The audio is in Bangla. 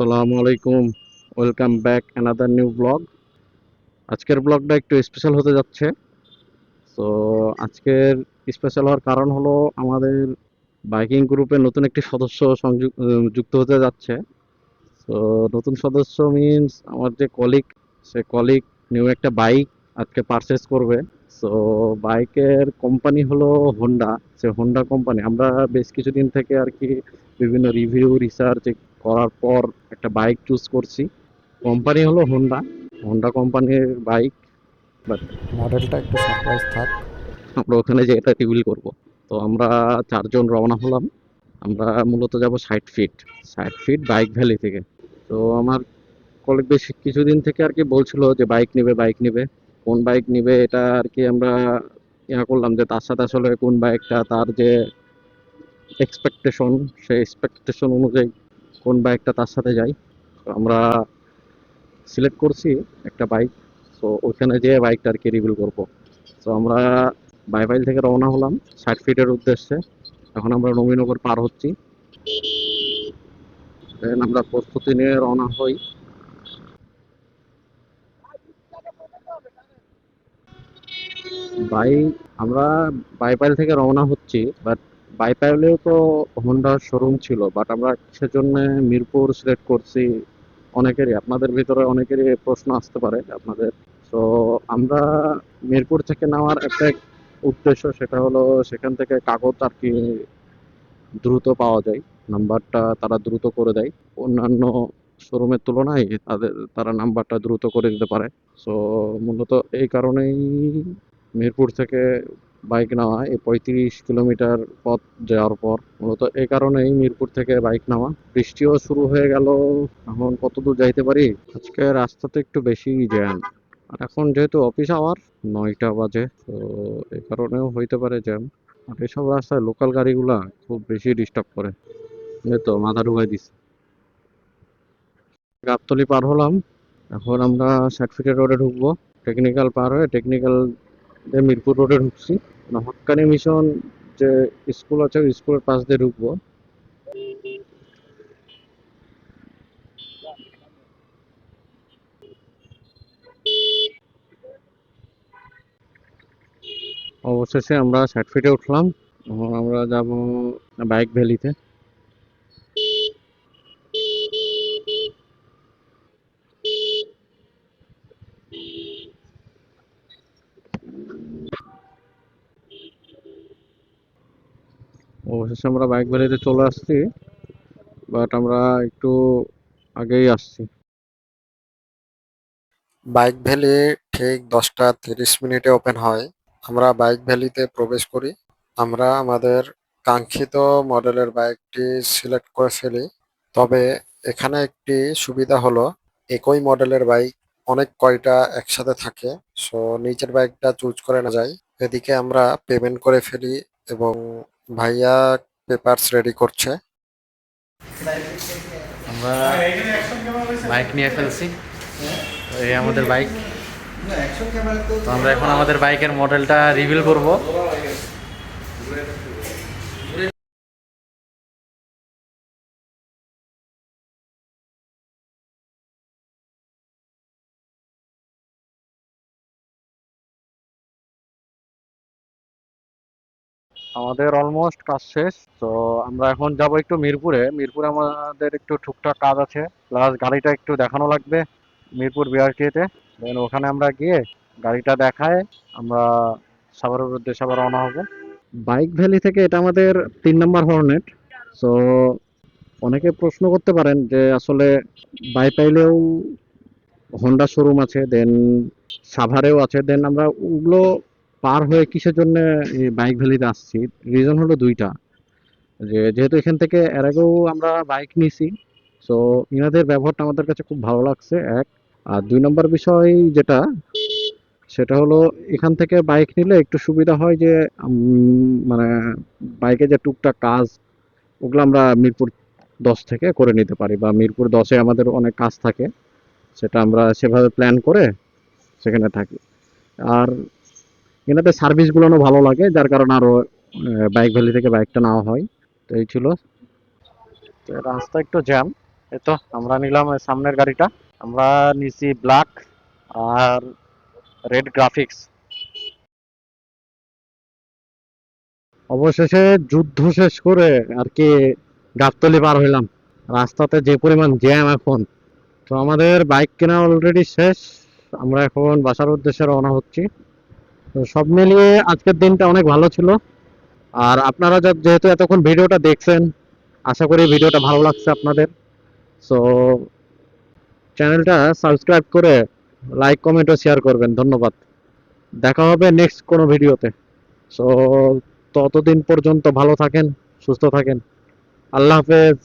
আসসালামু আলাইকুম। Welcome back another new blog আজকের ব্লগটা একটু স্পেশাল হতে যাচ্ছে। তো আজকের স্পেশাল হওয়ার কারণ হলো আমাদের বাইকিং গ্রুপে নতুন একটি সদস্য যুক্ত হতে যাচ্ছে। তো নতুন সদস্য মিনস আমার যে কলিগ সে কলিগ নিউ একটা বাইক আজকে পারচেস করবে। তো বাইকের কোম্পানি হলো হোন্ডা সে হোন্ডা কোম্পানি আমরা বেশ কিছুদিন থেকে আর কি বিভিন্ন রিভিউ রিসার্চ করার পর একটা বাইক চুজ করছি। কোম্পানি হলো হোন্ডা হোন্ডা কোম্পানির বাইক মডেলটা একটু সারপ্রাইজ থাক। আমরা ওখানে যে এটা রিভিল করব। তো আমরা চারজন রওনা হলাম। আমরা মূলত যাব ষাট ফিট ষাট ফিট বাইক ভ্যালি থেকে। তো আমার কলেজ বেশ কিছুদিন থেকে আর কি বলছিল যে বাইক নেবে বাইক নেবে। কোন বাইক নেবে এটা আর কি আমরা ইয়া করলাম যে তার সাথে আসলে কোন বাইকটা তার যে এক্সপেকটেশন সেই এক্সপেকটেশন অনুযায়ী কোন বাইকটা তার সাথে যাই আমরা সিলেক্ট করছি একটা বাইক তো ওইখানে যেয়ে বাইকটা আর কি রিভিল করব। তো আমরা বাইপাইল থেকে রওনা হলাম, ষাট ফিটের উদ্দেশ্যে। এখন আমরা নবীনগর পার হচ্ছি। আমরা প্রস্তুতি নিয়ে রওনা হই। বাইক আমরা বাইপাইল থেকে রওনা হচ্ছি বাট বাইপাইলেও তো হোন্ডার শোরুম ছিল বাট আমরা কিসের জন্য মিরপুর সিলেক্ট করছি অনেকেরই, আপনাদের ভিতরে অনেকেরই প্রশ্ন আসতে পারে আপনাদের। তো আমরা মিরপুর থেকে নেওয়ার একটা উদ্দেশ্য সেটা হলো সেখান থেকে কাগজ আর কি দ্রুত পাওয়া যায়, নাম্বারটা তারা দ্রুত করে দেয়। অন্যান্য শোরুমের তুলনায় তাদের, তারা নাম্বারটা দ্রুত করে দিতে পারে। সো মূলত এই কারণেই মিরপুর থেকে বাইক নেওয়া এই পঁয়ত্রিশ কিলোমিটার পথ যাওয়ার পর মূলত এই কারণেই মিরপুর থেকে বাইক নেওয়া। বৃষ্টিও শুরু হয়ে গেল। এখন কত দূর যাইতে পারি? আজকে রাস্তাতে একটু বেশি জ্যাম। এখন যেহেতু অফিস আওয়ার, নয়টা বাজে, তো এই কারণেও হইতে পারে জ্যাম। আর এসব রাস্তায় লোকাল গাড়িগুলা খুব বেশি ডিস্টার্ব করে। তো, মাথা ঢুকাই দিস গাবতলি পার হলাম। এখন আমরা সার্টিফিকেট রোডে ঢুকবো। টেকনিক্যাল পার হয়ে টেকনিক্যাল দিয়ে মিরপুর রোডে ঢুকছি। হক্কানি মিশন যে স্কুল আছে স্কুলের পাশ দিয়ে ঢুকবো। অবশেষে আমরা ষাট ফিটে উঠলাম। আমরা যাব বাইক ভ্যালিতে। অবশেষে আমরা বাইক ভ্যালিতে চলে আসছি বাট আমরা একটু আগেই আসছি। বাইক ভ্যালি ঠিক দশটা তিরিশ মিনিটে ওপেন হয়। আমরা বাইক ভ্যালিতে প্রবেশ করি। আমরা আমাদের কাঙ্ক্ষিত মডেলের বাইকটি সিলেক্ট করে ফেলি। তবে এখানে একটি সুবিধা হলো, একই মডেলের বাইক অনেক কয়টা একসাথে থাকে সো নিচের বাইকটা চুজ করে না যায়। এদিকে আমরা পেমেন্ট করে ফেলি এবং ভাইয়া পেপারস রেডি করছে। আমরা বাইক নিয়ে ফেলছি। এই আমাদের বাইক। তো আমরা এখন আমাদের বাইকের মডেলটা রিভিল করব। আমাদের অলমোস্ট কাজ শেষ, তো আমরা এখন যাব একটু মিরপুরে। মিরপুরে আমাদের একটু টুকটাক কাজ আছে প্লাস গাড়িটা একটু দেখানো লাগবে মিরপুর বিআরটিতে দেন ওখানে আমরা গিয়ে গাড়িটা দেখায় আমরা সাভারের উদ্দেশ্যে আবার রওনা হব। বাইক ভ্যালি থেকে এটা আমাদের তিন নম্বর হর্নেট সো অনেকে প্রশ্ন করতে পারেন যে আসলে বাইপাইলেও হোন্ডা শোরুম আছে দেন সাভারেও আছে দেন আমরা ওগুলো পার হয়ে কিসের জন্য বাইক ভ্যালিতে আসছি? রিজন হলো দুইটা। যে যেহেতু এখান থেকে এর আগেও আমরা বাইক নিছি সো ইনাদের ব্যবহারটা আমাদের কাছে খুব ভালো লাগছে, এক। আর দুই নম্বর বিষয় যেটা, সেটা হলো এখান থেকে বাইক নিলে একটু সুবিধা হয় যে মানে বাইকে যে টুকটাক কাজ, ওগুলো আমরা মিরপুর দশ থেকে করে নিতে পারি বা মিরপুর দশে আমাদের অনেক কাজ থাকে, সেটা আমরা সেভাবে প্ল্যান করে সেখানে থাকি। আর এনাদের সার্ভিসগুলো ভালো লাগে, যার কারণে আরও বাইক ভ্যালি থেকে বাইকটা নেওয়া হয়। তো এই ছিল। রাস্তা একটু জ্যাম এই তো আমরা নিলাম সামনের গাড়িটা। আমরা নিছি ব্ল্যাক আর রেড গ্রাফিক্স অবশেষে যুদ্ধ শেষ করে আর কি গাবতলি পার হইলাম। রাস্তাতে যে পরিমাণ জ্যাম এখন। তো আমাদের বাইক কেনা অলরেডি শেষ। আমরা এখন বাসার উদ্দেশ্যে রওনা হচ্ছি। সব মিলিয়ে আজকের দিনটা অনেক ভালো ছিল। আর আপনারা যেহেতু এতক্ষণ ভিডিওটা দেখছেন, আশা করি ভিডিওটা ভালো লাগছে আপনাদের। সো চ্যানেলটা সাবস্ক্রাইব করে লাইক, কমেন্ট ও শেয়ার করবেন। ধন্যবাদ। দেখা হবে নেক্সট কোনো ভিডিওতে। সো ততদিন পর্যন্ত ভালো থাকেন, সুস্থ থাকেন। আল্লাহ হাফেজ।